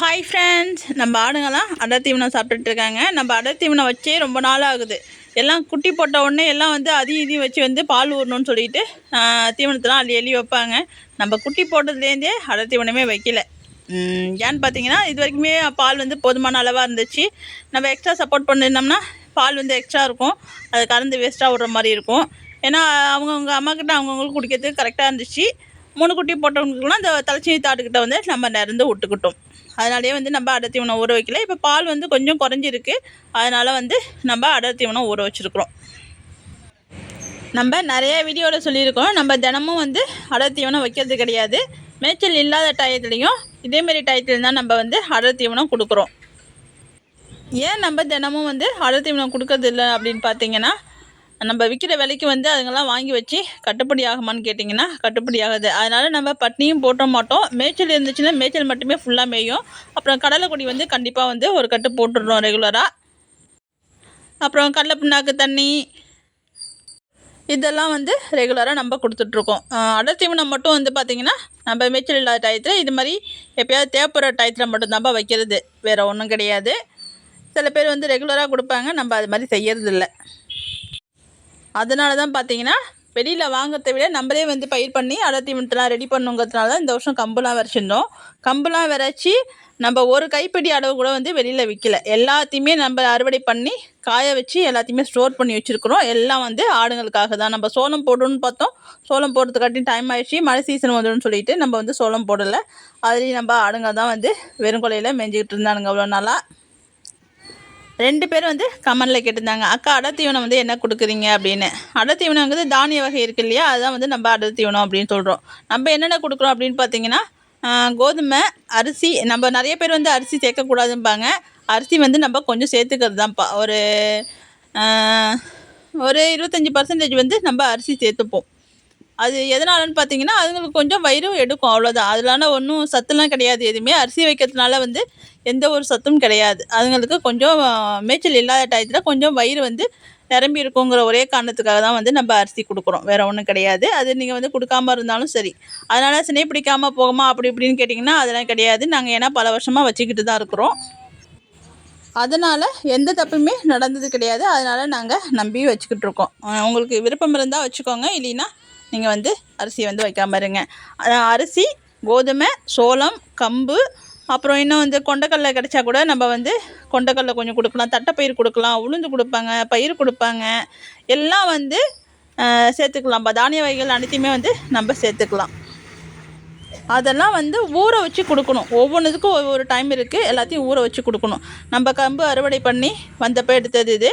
Hi friends நம்ம ஆடுங்கெல்லாம் அடர் தீவனம் சாப்பிட்டுட்டு இருக்காங்க. நம்ம அடர் தீவனம் வச்சே ரொம்ப நாள் ஆகுது எல்லாம் குட்டி போட்ட உடனே எல்லாம் வந்து அதையும் இதையும் வச்சு வந்து பால் ஊறணும்னு சொல்லிட்டு தீவனத்தெலாம் அள்ளி அள்ளி வைப்பாங்க. நம்ம குட்டி போட்டதுலேருந்தே அடர் தீவனமே வைக்கல. ஏன்னு பார்த்தீங்கன்னா இது வரைக்குமே பால் வந்து போதுமான அளவாக இருந்துச்சு. நம்ம எக்ஸ்ட்ரா சப்போர்ட் பண்ணியிருந்தோம்னா பால் வந்து எக்ஸ்ட்ரா இருக்கும். அது கறந்து வேஸ்ட்டாக விடுற மாதிரி இருக்கும். ஏன்னா அவங்கவுங்க அம்மாக்கிட்ட அவங்கவுங்களுக்கு குடிக்கிறதுக்கு கரெக்டாக இருந்துச்சு. மூணு குட்டி போட்டவங்களுக்குலாம் அந்த தலைச்சி தாட்டுக்கிட்ட வந்து நம்ம நிறந்து விட்டுக்கிட்டோம். அதனாலேயே வந்து நம்ம அடர் தீவனம் ஊற வைக்கல. இப்போ பால் வந்து கொஞ்சம் குறைஞ்சிருக்கு. அதனால் வந்து நம்ம அடர் தீவனம் ஊற வச்சுருக்குறோம். நம்ம நிறைய வீடியோவில் சொல்லியிருக்கோம். நம்ம தினமும் வந்து அடர் தீவனம் வைக்கிறது கிடையாது. மேய்ச்சல் இல்லாத டயத்துலையும் இதேமாரி டயத்துல தான் நம்ம வந்து அடர் தீவனம் கொடுக்குறோம். ஏன் நம்ம தினமும் வந்து அடர் தீவனம் கொடுக்கறது இல்லை அப்படின்னு பார்த்தீங்கன்னா நம்ம விற்கிற விலைக்கு வந்து அதுங்கெல்லாம் வாங்கி வச்சு கட்டுப்படி ஆகுமான்னு கேட்டிங்கன்னா கட்டுப்படி ஆகாது. அதனால் நம்ம பட்னியும் போட்ட மாட்டோம். மேய்ச்சல் இருந்துச்சுன்னா மேய்ச்சல் மட்டுமே ஃபுல்லாக மேயும். அப்புறம் கடலைக்கொடி வந்து கண்டிப்பாக வந்து ஒரு கட்டு போட்டுடுறோம் ரெகுலராக அப்புறம் கடலை புண்ணாக்கு தண்ணி இதெல்லாம் வந்து ரெகுலராக நம்ம கொடுத்துட்ருக்கோம். அடர் தீவனம் மட்டும் வந்து பார்த்திங்கன்னா நம்ம மேய்ச்சல் இல்லாத டயத்தில் இது மாதிரி எப்பயாவது தேவைப்படுற டயத்தில் மட்டும்தான்ப்பா வைக்கிறது. வேறு ஒன்றும் கிடையாது. சில பேர் வந்து ரெகுலராக கொடுப்பாங்க. நம்ம அது மாதிரி செய்யறதில்ல. அதனால தான் பார்த்தீங்கன்னா வெளியில் வாங்குறதை விட நம்மளே வந்து பயிர் பண்ணி அடர்த்தி தீவனத்தெலாம் ரெடி பண்ணுங்கிறதுனால தான் இந்த வருஷம் கம்புலாம் விரைச்சிருந்தோம். கம்புலாம் விரைச்சி நம்ம ஒரு கைப்பிடி அளவு கூட வந்து வெளியில் விற்கல எல்லாத்தையுமே நம்ம அறுவடை பண்ணி காய வச்சு எல்லாத்தையுமே ஸ்டோர் பண்ணி வச்சுருக்குறோம். எல்லாம் வந்து ஆடுங்களுக்காக தான். நம்ம சோளம் போடணும்னு பார்த்தோம். சோளம் போடுறதுக்காட்டி டைம் ஆயிடுச்சு. மழை சீசன் வந்துடும் சொல்லிட்டு நம்ம வந்து சோளம் போடலை. அதுலேயும் நம்ம ஆடுங்க தான் வந்து வெறும் கொலையில் மேய்ஞ்சிக்கிட்டு இருந்தானுங்க. அவ்வளோ நாளாக ரெண்டு பேரும் வந்து கமெண்டில் கேட்டிருந்தாங்க அக்கா அடர் தீவனம் வந்து என்ன கொடுக்குறீங்க? அப்படின்னு. அடர் வந்து தானிய வகை இருக்கு இல்லையா? அதுதான் வந்து நம்ம அடத்தீவனம் அப்படின்னு சொல்கிறோம் நம்ம என்னென்ன கொடுக்குறோம் அப்படின்னு பார்த்தீங்கன்னா கோதுமை அரிசி நம்ம நிறைய பேர் வந்து அரிசி சேர்க்கக்கூடாதும்பாங்க. அரிசி வந்து நம்ம கொஞ்சம் சேர்த்துக்கிறது தான்ப்பா ஒரு ஒரு இருபத்தஞ்சி பர்சன்டேஜ் வந்து நம்ம அரிசி சேர்த்துப்போம். அது எதனாலன்னு பார்த்தீங்கன்னா அதுங்களுக்கு கொஞ்சம் வயிறு எடுக்கும் அவ்வளோதான் அதனால ஒன்றும் சத்துலாம் கிடையாது எதுவுமே. அரிசி வைக்கிறதுனால வந்து எந்த ஒரு சத்தும் கிடையாது. அதுங்களுக்கு கொஞ்சம் மேய்ச்சல் இல்லாத டயத்தில் கொஞ்சம் வயிறு வந்து நிரம்பி இருக்குங்கிற ஒரே காரணத்துக்காக தான் வந்து நம்ம அரிசி கொடுக்குறோம். வேறு ஒன்றும் கிடையாது. அது நீங்கள் வந்து கொடுக்காம இருந்தாலும் சரி. அதனால் சினை பிடிக்காமல் போகுமா? அப்படி இப்படின்னு கேட்டிங்கன்னா அதெல்லாம் கிடையாது. நாங்கள் ஏன்னா பல வருஷமாக வச்சுக்கிட்டு தான் இருக்கிறோம். அதனால் எந்த தப்புமே நடந்தது கிடையாது. அதனால் நாங்கள் நம்பி வச்சுக்கிட்டு இருக்கோம். உங்களுக்கு விருப்பம் இருந்தால் வச்சுக்கோங்க. இல்லைன்னா நீங்கள் வந்து அரிசியை வந்து வைக்காமல் இருங்க. அரிசி கோதுமை சோளம் கம்பு அப்புறம் இன்னும் வந்து கொண்டக்கடலை கிடைச்சா கூட நம்ம வந்து கொண்டக்கடலை கொஞ்சம் கொடுக்கலாம். தட்டைப்பயிர் கொடுக்கலாம். உளுந்து கொடுப்பாங்க பயிர் கொடுப்பாங்க. எல்லாம் வந்து சேர்த்துக்கலாம். தானிய வகைகள் அனைத்தையுமே வந்து நம்ம சேர்த்துக்கலாம். அதெல்லாம் வந்து ஊற வச்சு கொடுக்கணும். ஒவ்வொன்றுக்கும் ஒவ்வொரு டைம் இருக்குது எல்லாத்தையும் ஊற வச்சு கொடுக்கணும். நம்ம கம்பு அறுவடை பண்ணி வந்தப்போ எடுத்தது இது.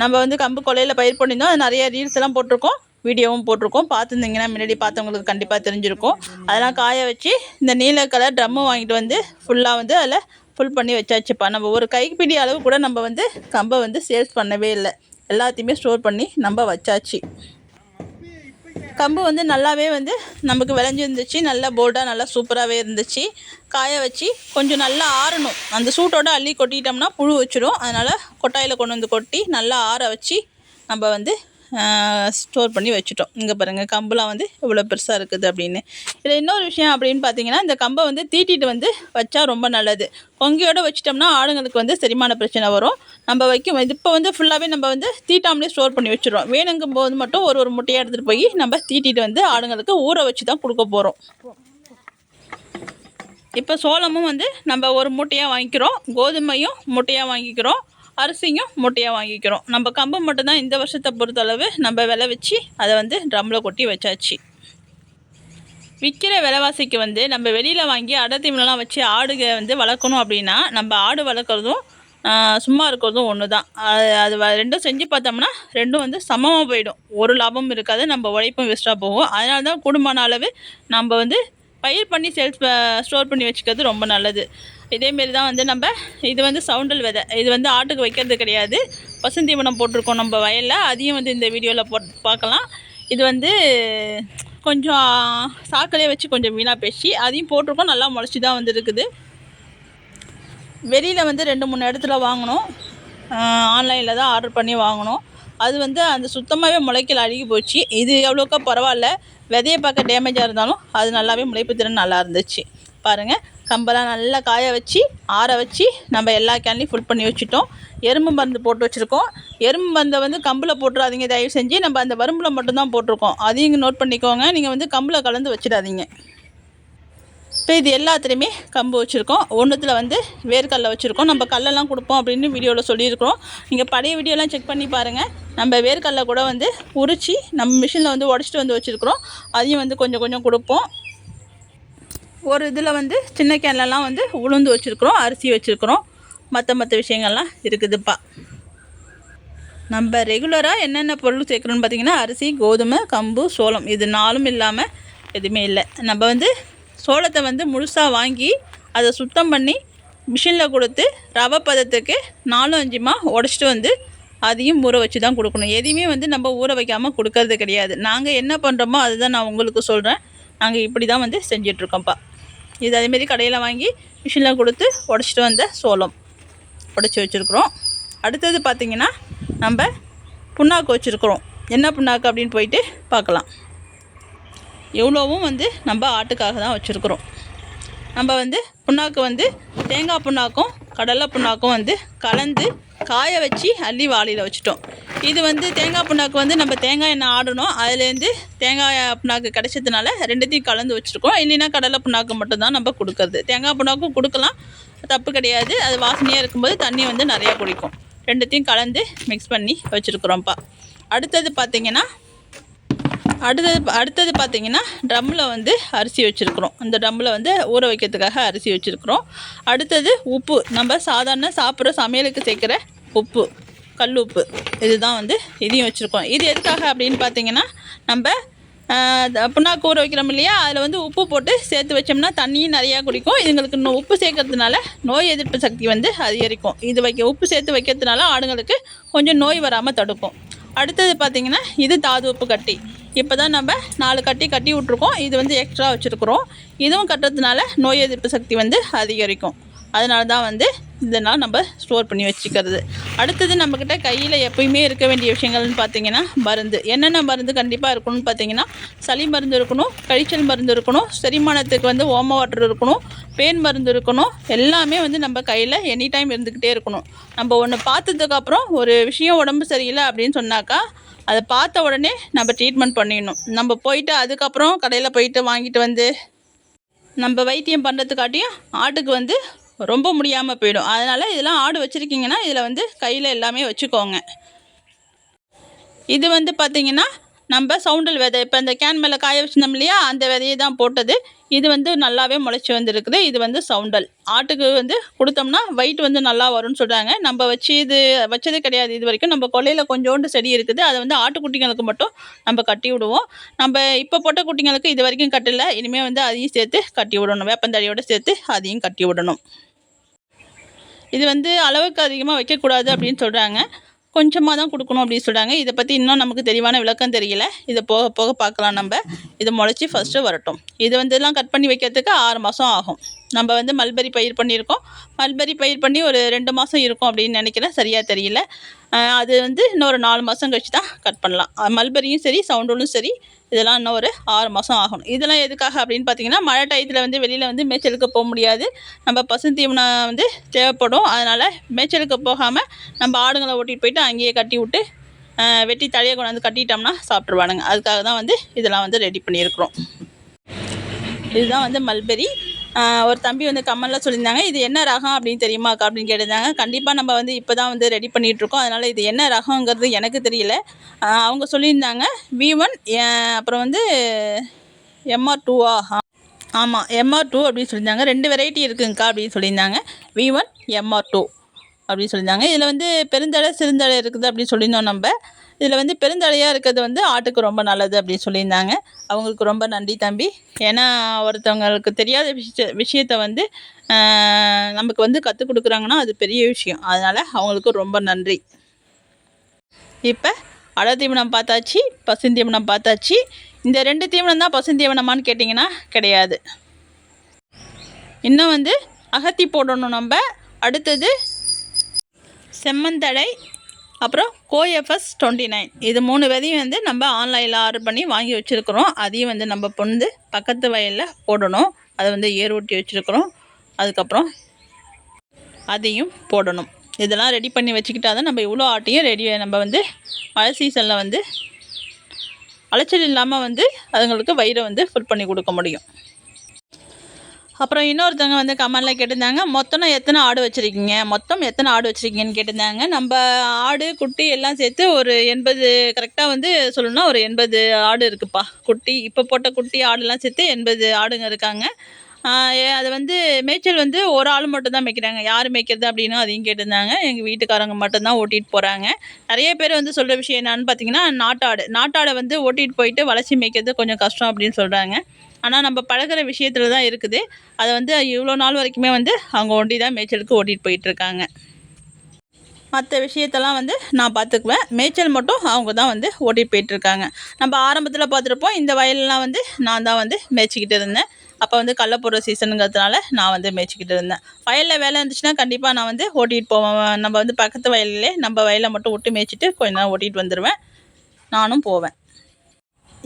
நம்ம வந்து கம்பு கொலையில் பயிர் பண்ணியிருந்தோம். அது நிறைய ரீல்ஸ் எல்லாம் போட்டிருக்கோம். வீடியோவும் போட்டிருக்கோம். பார்த்துருந்தீங்கன்னா முன்னாடி பார்த்தவங்களுக்கு கண்டிப்பாக தெரிஞ்சிருக்கும். அதெல்லாம் காய வச்சு இந்த நீல கலர் ட்ரம்மு வாங்கிட்டு வந்து ஃபுல்லாக வந்து அதில் ஃபுல் பண்ணி வச்சாச்சுப்பா. நம்ம ஒரு கைப்பிடி அளவு கூட நம்ம வந்து கம்பை வந்து சேல்ஸ் பண்ணவே இல்லை. எல்லாத்தையுமே ஸ்டோர் பண்ணி நம்ம வச்சாச்சு. கம்பு வந்து நல்லாவே வந்து நமக்கு விளைஞ்சிருந்துச்சு. நல்லா போல்டாக நல்லா சூப்பராகவே இருந்துச்சு. காய வச்சு கொஞ்சம் நல்லா ஆறணும். அந்த சூட்டோட அள்ளி கொட்டிட்டோம்னா புழு வச்சிடும் அதனால் கொட்டாயில் கொண்டு வந்து கொட்டி நல்லா ஆற வச்சு நம்ம வந்து ஸ்டோர் பண்ணி வச்சுட்டோம். இங்கே பாருங்கள் கம்புலாம் வந்து இவ்வளோ பெருசாக இருக்குது அப்படின்னு. இதில் இன்னொரு விஷயம் அப்படின்னு பார்த்தீங்கன்னா இந்த கம்பை வந்து தீட்டிட்டு வந்து வச்சா ரொம்ப நல்லது. கொங்கியோடு வச்சிட்டோம்னா ஆடுங்களுக்கு வந்து செரிமான பிரச்சனை வரும். நம்ம வைக்கும் இப்போ வந்து ஃபுல்லாகவே நம்ம வந்து தீட்டாமலே ஸ்டோர் பண்ணி வச்சுருவோம் வேணுங்கும் போது மட்டும் ஒரு ஒரு முட்டையாக எடுத்துகிட்டு போய் நம்ம தீட்டிட்டு வந்து ஆடுங்களுக்கு ஊற வச்சு தான் கொடுக்க போகிறோம் இப்போ சோளமும் வந்து நம்ம ஒரு மூட்டையாக வாங்கிக்கிறோம். கோதுமையும் மூட்டையாக வாங்கிக்கிறோம். அரிசியும் மூட்டையாக வாங்கிக்கிறோம். நம்ம கம்பு மட்டும்தான் இந்த வருஷத்தை பொறுத்தளவு நம்ம விலை வச்சு அதை வந்து ட்ரம்மில் கொட்டி வச்சாச்சு. விற்கிற விலைவாசிக்கு வந்து நம்ம வெளியில் வாங்கி அடத்தீவனம்லாம் வச்சு ஆடுக வந்து வளர்க்கணும் அப்படின்னா நம்ம ஆடு வளர்க்குறதும் சும்மா இருக்கிறதும் ஒன்று தான் அது அது ரெண்டும் செஞ்சு பார்த்தோம்னா ரெண்டும் வந்து சமமாக போயிடும். ஒரு லாபமும் இருக்காது நம்ம உழைப்பும் வேஸ்ட்டாக போகும். அதனால தான் கூடுமான அளவு நம்ம வந்து பயிர் பண்ணி சேல்ஸ் ஸ்டோர் பண்ணி வச்சுக்கிறது ரொம்ப நல்லது. இதேமாரி தான் வந்து நம்ம இது வந்து சவுண்டல் விதை. இது வந்து ஆட்டுக்கு வைக்கிறது கிடையாது. பசுந்தீவனம் போட்டிருக்கோம் நம்ம வயலில். அதையும் வந்து இந்த வீடியோவில் போட் பார்க்கலாம். இது வந்து கொஞ்சம் சாக்கிலே வச்சு கொஞ்சம் வீணாக பேசி அதையும் போட்டிருக்கோம். நல்லா முளைச்சி தான் வந்துருக்குது. வெளியில் வந்து ரெண்டு மூணு இடத்துல வாங்கினோம். ஆன்லைனில் தான் ஆர்டர் பண்ணி வாங்கினோம். அது வந்து அந்த சுத்தமாகவே முளைக்கல அழுகி போச்சு. இது எவ்வளோக்கா பரவாயில்ல. விதையை பார்க்க டேமேஜாக இருந்தாலும் அது நல்லாவே முளைப்பு திறன் நல்லா இருந்துச்சு. பாருங்கள் கம்பெல்லாம் நல்லா காய வச்சு ஆற வச்சு நம்ம எல்லா கேன்லையும் ஃபுல் பண்ணி வச்சுட்டோம். எறும்பு மருந்து போட்டு வச்சுருக்கோம். எறும்பு மருந்தை வந்து கம்பில் போட்டுறாதீங்க தயவு செஞ்சு. நம்ம அந்த வரும்பில் மட்டும்தான் போட்டிருக்கோம். அதையும் நோட் பண்ணிக்கோங்க. நீங்கள் வந்து கம்பில் கலந்து வச்சிடாதீங்க. இப்போ இது எல்லாத்துலேயுமே கம்பு வச்சுருக்கோம். ஒன்றுத்தில் வந்து வேர்க்கடலை வச்சுருக்கோம். நம்ம கல்லெல்லாம் கொடுப்போம் அப்படின்னு வீடியோவில் சொல்லியிருக்கிறோம். நீங்கள் பழைய வீடியோலாம் செக் பண்ணி பாருங்கள் நம்ம வேர்க்கடலை கூட வந்து உரித்து நம்ம மிஷினில் வந்து உடச்சிட்டு வந்து வச்சுருக்குறோம். அதையும் வந்து கொஞ்சம் கொஞ்சம் கொடுப்போம். ஒரு இதில் வந்து சின்ன கேன்லலாம் வந்து உளுந்து வச்சுருக்குறோம் அரிசி வச்சுருக்குறோம். மற்ற மற்ற விஷயங்கள்லாம் இருக்குதுப்பா. நம்ம ரெகுலராக என்னென்ன பொருள் சேர்க்குறோன்னு பார்த்தீங்கன்னா அரிசி கோதுமை கம்பு சோளம். இது நாலும் இல்லாமல் எதுவுமே இல்லை. நம்ம வந்து சோளத்தை வந்து முழுசாக வாங்கி அதை சுத்தம் பண்ணி மிஷினில் கொடுத்து ரவை பதத்துக்கு நாலும் அஞ்சுமா உடச்சிட்டு வந்து அதையும் ஊற வச்சு தான் கொடுக்கணும். எதையுமே வந்து நம்ம ஊற வைக்காமல் கொடுக்கறது கிடையாது. நாங்கள் என்ன பண்ணுறோமோ அதுதான் நான் உங்களுக்கு சொல்கிறேன் நாங்கள் இப்படி தான் வந்து செஞ்சிட்ருக்கோம்ப்பா இது அதேமாரி கடையில் வாங்கி மிஷினில் கொடுத்து உடச்சிட்டு வந்த சோளம் உடச்சி வச்சுருக்குறோம். அடுத்தது பார்த்திங்கன்னா நம்ம புண்ணாக்கு வச்சுருக்குறோம். என்ன புண்ணாக்கு அப்படின்னு போயிட்டு பார்க்கலாம். எவ்வளோவும் வந்து நம்ம ஆட்டுக்காக தான் வச்சுருக்குறோம். நம்ம வந்து புண்ணாக்கு வந்து தேங்காய் புண்ணாக்கும் கடலை புண்ணாக்கும் வந்து கலந்து காய வச்சு அள்ளி வாளியில் வச்சுட்டோம். இது வந்து தேங்காய் புண்ணாக்கு வந்து நம்ம தேங்காய் எண்ணெய் ஆடணும். அதுலேருந்து தேங்காய் புண்ணாக்கு கிடைச்சதுனால ரெண்டுத்தையும் கலந்து வச்சுருக்கோம். இல்லைன்னா கடலை புண்ணாக்கு மட்டும்தான் நம்ம கொடுக்கறது. தேங்காய் புண்ணாக்கும் கொடுக்கலாம். தப்பு கிடையாது. அது வாசனையாக இருக்கும்போது தண்ணி வந்து நிறையா குடிக்கும். ரெண்டுத்தையும் கலந்து மிக்ஸ் பண்ணி வச்சுருக்குறோம்ப்பா. அடுத்தது பார்த்திங்கன்னா அடுத்தது அடுத்தது பார்த்திங்கன்னா ட்ரம்மில் வந்து அரிசி வச்சுருக்குறோம். அந்த ட்ரம்மில் வந்து ஊற வைக்கிறதுக்காக அரிசி வச்சுருக்குறோம். அடுத்தது உப்பு. நம்ம சாதாரண சாப்பிட்ற சமையலுக்கு சேர்க்குற உப்பு கல் உப்பு. இதுதான் வந்து இதையும் வச்சுருக்கோம். இது எதுக்காக அப்படின்னு பார்த்தீங்கன்னா நம்ம அப்படின்னா கூற வைக்கிறோம் இல்லையா? அதில் வந்து உப்பு போட்டு சேர்த்து வச்சோம்னா தண்ணியும் நிறையா குடிக்கும். இதுங்களுக்கு இன்னும் உப்பு சேர்க்கறதுனால நோய் எதிர்ப்பு சக்தி வந்து அதிகரிக்கும். இது வைக்க உப்பு சேர்த்து வைக்கிறதுனால ஆடுங்களுக்கு கொஞ்சம் நோய் வராமல் தடுக்கும். அடுத்தது பார்த்திங்கன்னா இது தாது உப்பு கட்டி. இப்போ தான் நம்ம நாலு கட்டி கட்டி விட்ருக்கோம் இது வந்து எக்ஸ்ட்ரா வச்சுருக்குறோம். இதுவும் கட்டுறதுனால நோய் எதிர்ப்பு சக்தி வந்து அதிகரிக்கும். அதனால தான் வந்து இதெல்லாம் நம்ம ஸ்டோர் பண்ணி வச்சுக்கிறது. அடுத்தது நம்மக்கிட்ட கையில் எப்பயுமே இருக்க வேண்டிய விஷயங்கள்னு பார்த்தீங்கன்னா மருந்து. என்னென்ன மருந்து கண்டிப்பாக இருக்கணும்னு பார்த்தீங்கன்னா சளி மருந்து இருக்கணும் கழிச்சல் மருந்து இருக்கணும் செரிமானத்துக்கு வந்து ஓம வாட்டர் இருக்கணும் பேன் மருந்து இருக்கணும் எல்லாமே வந்து நம்ம கையில் எனி டைம் இருந்துக்கிட்டே இருக்கணும். நம்ம ஒன்று பார்த்ததுக்கப்புறம் ஒரு விஷயம் உடம்பு சரியில்லை அப்படின்னு சொன்னாக்கா அதை பார்த்த உடனே நம்ம ட்ரீட்மெண்ட் பண்ணிடணும். நம்ம போயிட்டு அதுக்கப்புறம் கடையில் போயிட்டு வாங்கிட்டு வந்து நம்ம வைத்தியம் பண்ணுறதுக்காட்டியும் ஆட்டுக்கு வந்து ரொம்ப முடியாமல் போயிடும். அதனால் இதெல்லாம் ஆடு வச்சுருக்கீங்கன்னா இதில் வந்து கையில் எல்லாமே வச்சுக்கோங்க. இது வந்து பார்த்திங்கன்னா நம்ம சவுண்டல் விதை. இப்போ அந்த கேன் மேலே காய வச்சிருந்தோம் இல்லையா அந்த விதையை தான் போட்டது. இது வந்து நல்லாவே முளைச்சி வந்துருக்குது. இது வந்து சவுண்டல். ஆட்டுக்கு வந்து கொடுத்தோம்னா வெயிட் வந்து நல்லா வரும்னு சொல்கிறாங்க நம்ம வச்சு இது வச்சது கிடையாது இது வரைக்கும். நம்ம கொல்லையில் கொஞ்சோண்டு செடி இருக்குது. அதை வந்து ஆட்டுக்குட்டிங்களுக்கு மட்டும் நம்ம கட்டி விடுவோம். நம்ம இப்போ போட்ட குட்டிங்களுக்கு இது வரைக்கும் கட்டலை. இனிமேல் வந்து அதையும் சேர்த்து கட்டி விடணும். வேப்பந்தழையோடு சேர்த்து அதையும் கட்டி விடணும். இது வந்து அளவுக்கு அதிகமாக வைக்கக்கூடாது அப்படின்னு சொல்கிறாங்க கொஞ்சமாக தான் கொடுக்கணும் அப்படின்னு சொல்கிறாங்க இதை பற்றி இன்னும் நமக்கு தெளிவான விளக்கம் தெரியல. இதை போக போக பார்க்கலாம் நம்ம. இதை முளைச்சி ஃபஸ்ட்டு வரட்டும் இது வந்து எல்லாம் கட் பண்ணி வைக்கிறதுக்கு ஆறு மாதம் ஆகும். நம்ம வந்து மல்பெரி பயிர் பண்ணியிருக்கோம். மல்பெரி பயிர் பண்ணி ஒரு ரெண்டு மாதம் இருக்கும் அப்படின்னு நினைக்கிறேன். சரியாக தெரியல. அது வந்து இன்னொரு நாலு மாதம் கழிச்சு தான் கட் பண்ணலாம். மல்பெரியும் சரி சவுண்டலும் சரி இதெல்லாம் இன்னும் ஒரு ஆறு மாதம் ஆகணும். இதெல்லாம் எதுக்காக அப்படின்னு பார்த்தீங்கன்னா மழை டயத்தில் வந்து வெளியில் வந்து மேய்ச்சலுக்கு போக முடியாது. நம்ம பசுந்தீவனம் வந்து தேவைப்படும். அதனால் மேய்ச்சலுக்கு போகாமல் நம்ம ஆடுங்களை ஓட்டிகிட்டு போயிட்டு அங்கேயே கட்டி விட்டு வெட்டி தலையை கொண்டாந்து கட்டிட்டோம்னா சாப்பிட்ருவானுங்க அதுக்காக தான் வந்து இதெல்லாம் வந்து ரெடி பண்ணியிருக்கிறோம். இதுதான் வந்து மல்பெரி. ஒரு தம்பி வந்து கம்மலில் சொல்லியிருந்தாங்க இது என்ன ரகம் அப்படின்னு தெரியுமாக்கா அப்படின்னு கேட்டிருந்தாங்க. கண்டிப்பாக நம்ம வந்து இப்போ தான் வந்து ரெடி பண்ணிகிட்ருக்கோம் அதனால் இது என்ன ரகங்கிறது எனக்கு தெரியல. அவங்க சொல்லியிருந்தாங்க வி ஒன் அப்புறம் வந்து எம்ஆர் டூவா ஆமாம் எம்ஆர் டூ அப்படின்னு சொல்லியிருந்தாங்க. ரெண்டு வெரைட்டி இருக்குங்கக்கா அப்படின்னு சொல்லியிருந்தாங்க. வி ஒன் எம்ஆர் டூ அப்படின்னு சொல்லியிருந்தாங்க. இதில் வந்து பெருந்தடை சிறுந்தடை இருக்குது அப்படின்னு சொல்லியிருந்தோம் நம்ம. இதில் வந்து பெருந்தலையாக இருக்கிறது வந்து ஆட்டுக்கு ரொம்ப நல்லது அப்படின்னு சொல்லியிருந்தாங்க. அவங்களுக்கு ரொம்ப நன்றி தம்பி. ஏன்னா ஒருத்தவங்களுக்கு தெரியாத விஷய விஷயத்த வந்து நமக்கு வந்து கற்றுக் கொடுக்குறாங்கன்னா அது பெரிய விஷயம். அதனால் அவங்களுக்கு ரொம்ப நன்றி. இப்போ அடை தீவனம் பார்த்தாச்சு பசுந்தீவனம் பார்த்தாச்சு. இந்த ரெண்டு தீவனம் தான் பசுந்தீவனமானு கேட்டிங்கன்னா கிடையாது. இன்னும் வந்து அகத்தி போடணும் நம்ம. அடுத்தது செம்மந்தடை அப்புறம் கோஎஃப்எஸ் டுவெண்ட்டி நைன். இது மூணு விதையும் வந்து நம்ம ஆன்லைனில் ஆர்டர் பண்ணி வாங்கி வச்சுருக்குறோம். அதையும் வந்து நம்ம பொண்ணு பக்கத்து வயலில் போடணும். அதை வந்து ஏர் ஓட்டி வச்சுருக்குறோம். அதுக்கப்புறம் அதையும் போடணும். இதெல்லாம் ரெடி பண்ணி வச்சுக்கிட்டா தான் நம்ம இவ்வளோ ஆட்டையும் ரெடி நம்ம வந்து மழை சீசனில் வந்து அலைச்சல் இல்லாமல் வந்து அதுங்களுக்கு வயிறை வந்து ஃபுல் பண்ணி கொடுக்க முடியும். அப்புறம் இன்னொருத்தவங்க வந்து கமெண்டில் கேட்டிருந்தாங்க மொத்தம் எத்தனை ஆடு வச்சுருக்கீங்க? மொத்தம் எத்தனை ஆடு வச்சுருக்கீங்கன்னு கேட்டிருந்தாங்க. நம்ம ஆடு குட்டி எல்லாம் சேர்த்து ஒரு எண்பது கரெக்டாக வந்து சொல்லணும்னா ஒரு எண்பது ஆடு இருக்குப்பா. குட்டி இப்போ போட்ட குட்டி ஆடுலாம் சேர்த்து எண்பது ஆடுங்க இருக்காங்க. அதை அது வந்து மேய்ச்சல் வந்து ஒரு ஆள் மட்டும் தான் மேய்க்கிறாங்க. யார் மேய்க்கிறது அப்படின்னு அதையும் கேட்டிருந்தாங்க. எங்கள் வீட்டுக்காரங்க மட்டும்தான் ஓட்டிகிட்டு போகிறாங்க நிறைய பேர் வந்து சொல்கிற விஷயம் என்னன்னு பார்த்தீங்கன்னா நாட்டாடு. நாட்டாடை வந்து ஓட்டிகிட்டு போயிட்டு வளர்ச்சி மேய்க்கிறது கொஞ்சம் கஷ்டம் அப்படின்னு சொல்கிறாங்க ஆனால் நம்ம பழகுற விஷயத்தில் தான் இருக்குது. அதை வந்து இவ்வளோ நாள் வரைக்குமே வந்து அவங்க ஒண்டி தான் மேய்ச்சலுக்கு ஓட்டிகிட்டு போயிட்டுருக்காங்க. மற்ற விஷயத்தெல்லாம் வந்து நான் பார்த்துக்குவேன் மேய்ச்சல் மட்டும் அவங்க தான் வந்து ஓட்டிகிட்டு போயிட்டுருக்காங்க. நம்ம ஆரம்பத்தில் பார்த்துருப்போம் இந்த வயலெலாம் வந்து நான் தான் வந்து மேய்ச்சிக்கிட்டு இருந்தேன். அப்போ வந்து கடல போடுற சீசனுங்கிறதுனால நான் வந்து மேய்ச்சிக்கிட்டு இருந்தேன். வயலில் வேலை இருந்துச்சுன்னா கண்டிப்பாக நான் வந்து ஓட்டிகிட்டு போவேன். நம்ம வந்து பக்கத்து வயல்லே நம்ம வயலை மட்டும் விட்டு மேய்ச்சிட்டு கொஞ்ச நேரம் ஓட்டிகிட்டு வந்துடுவேன் நானும் போவேன்.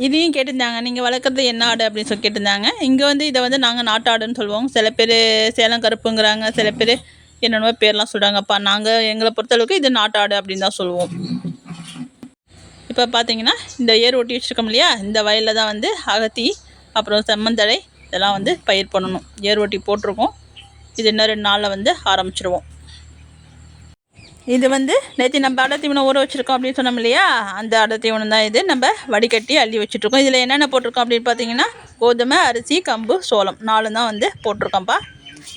இதையும் கேட்டிருந்தாங்க. நீங்கள் வளர்க்குறது என்ன ஆடு அப்படின்னு சொல்லி கேட்டிருந்தாங்க. இங்கே வந்து இதை வந்து நாங்கள் நாட்டாடுன்னு சொல்லுவோம். சில பேர் சேலம் கருப்புங்கிறாங்க சில பேர் என்னென்னமோ பேர்லாம் சொல்கிறாங்கப்பா நாங்கள் எங்களை பொறுத்தளவுக்கு இது நாட்டாடு அப்படின்னு தான் சொல்லுவோம். இப்போ பார்த்தீங்கன்னா இந்த ஏர் ஓட்டி வச்சுருக்கோம் இல்லையா? இந்த வயலில் தான் வந்து அகத்தி அப்புறம் செம்மந்தழை இதெல்லாம் வந்து பயிர் பண்ணணும். ஏர் ஓட்டி போட்டிருக்கோம். இது இன்னும் ரெண்டு நாளில் வந்து ஆரம்பிச்சிருவோம். இது வந்து நேற்று நம்ம அடை தீவனம் ஊற வச்சுருக்கோம் அப்படின்னு சொன்னோம் இல்லையா? அந்த அடை தீவனம் தான் இது. நம்ம வடிகட்டி அள்ளி வச்சுட்ருக்கோம் இதில் என்னென்ன போட்டிருக்கோம் அப்படின்னு பார்த்தீங்கன்னா கோதுமை அரிசி கம்பு சோளம். நாலு தான் வந்து போட்டிருக்கோம்ப்பா.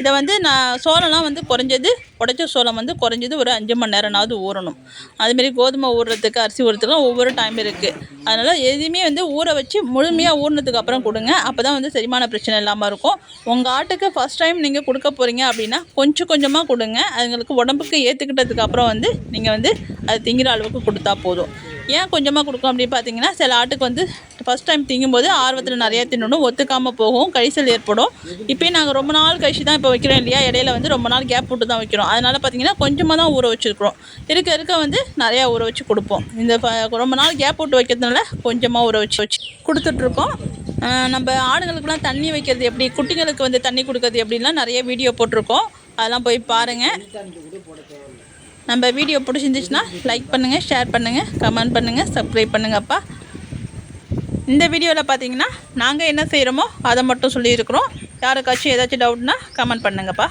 இதை வந்து நான் சோளம்லாம் வந்து குறைஞ்சது உடைச்ச சோளம் வந்து குறைஞ்சது ஒரு அஞ்சு மணி நேரம்னாவது ஊறணும். அதுமாரி கோதுமை ஊறுறதுக்கு அரிசி ஊறுறதுக்குலாம் ஒவ்வொரு டைம் இருக்குது அதனால் எதையுமே வந்து ஊற வச்சு முழுமையாக ஊறினதுக்கு அப்புறம் கொடுங்க. அப்போ தான் வந்து செரிமான பிரச்சனை இல்லாமல் இருக்கும். உங்கள் ஆட்டுக்கு ஃபஸ்ட் டைம் நீங்கள் கொடுக்க போகிறீங்க அப்படின்னா கொஞ்சம் கொஞ்சமாக கொடுங்க. அதுங்களுக்கு உடம்புக்கு ஏற்றுக்கிட்டதுக்கு அப்புறம் வந்து நீங்கள் வந்து அது திங்கிற அளவுக்கு கொடுத்தா போதும். ஏன் கொஞ்சமாக கொடுக்கும் அப்படின்னு பார்த்தீங்கன்னா சில ஆட்டுக்கு வந்து ஃபஸ்ட் டைம் திங்கும்போது ஆர்வத்தில் நிறையா தின்னணும் ஒத்துக்காமல் போகும் கழிச்சல் ஏற்படும். இப்போயும் நாங்கள் ரொம்ப நாள் கழிச்சு தான் இப்போ வைக்கிறோம் இல்லையா? இடையில வந்து ரொம்ப நாள் கேப் போட்டு தான் வைக்கிறோம். அதனால் பார்த்தீங்கன்னா கொஞ்சமாக தான் ஊற வச்சுருக்குறோம். இருக்க இருக்க வந்து நிறையா ஊற வச்சு கொடுப்போம். இந்த ரொம்ப நாள் கேப் போட்டு வைக்கிறதுனால கொஞ்சமாக ஊற வச்சு வச்சு கொடுத்துட்ருக்கோம் நம்ம ஆடுகளுக்குலாம் தண்ணி வைக்கிறது எப்படி குட்டிகளுக்கு வந்து தண்ணி கொடுக்கறது எப்படின்லாம் நிறைய வீடியோ போட்டிருக்கோம். அதெல்லாம் போய் பாருங்கள் நம்ம வீடியோ பிடிச்சிருந்துச்சுன்னா லைக் பண்ணுங்கள் ஷேர் பண்ணுங்கள் கமெண்ட் பண்ணுங்கள் சப்ஸ்கிரைப் பண்ணுங்கப்பா இந்த வீடியோவில் பார்த்தீங்கன்னா நாங்கள் என்ன செய்கிறோமோ அதை மட்டும் சொல்லியிருக்கிறோம். யாருக்காச்சும் ஏதாச்சும் டவுட்னா கமெண்ட் பண்ணுங்கப்பா.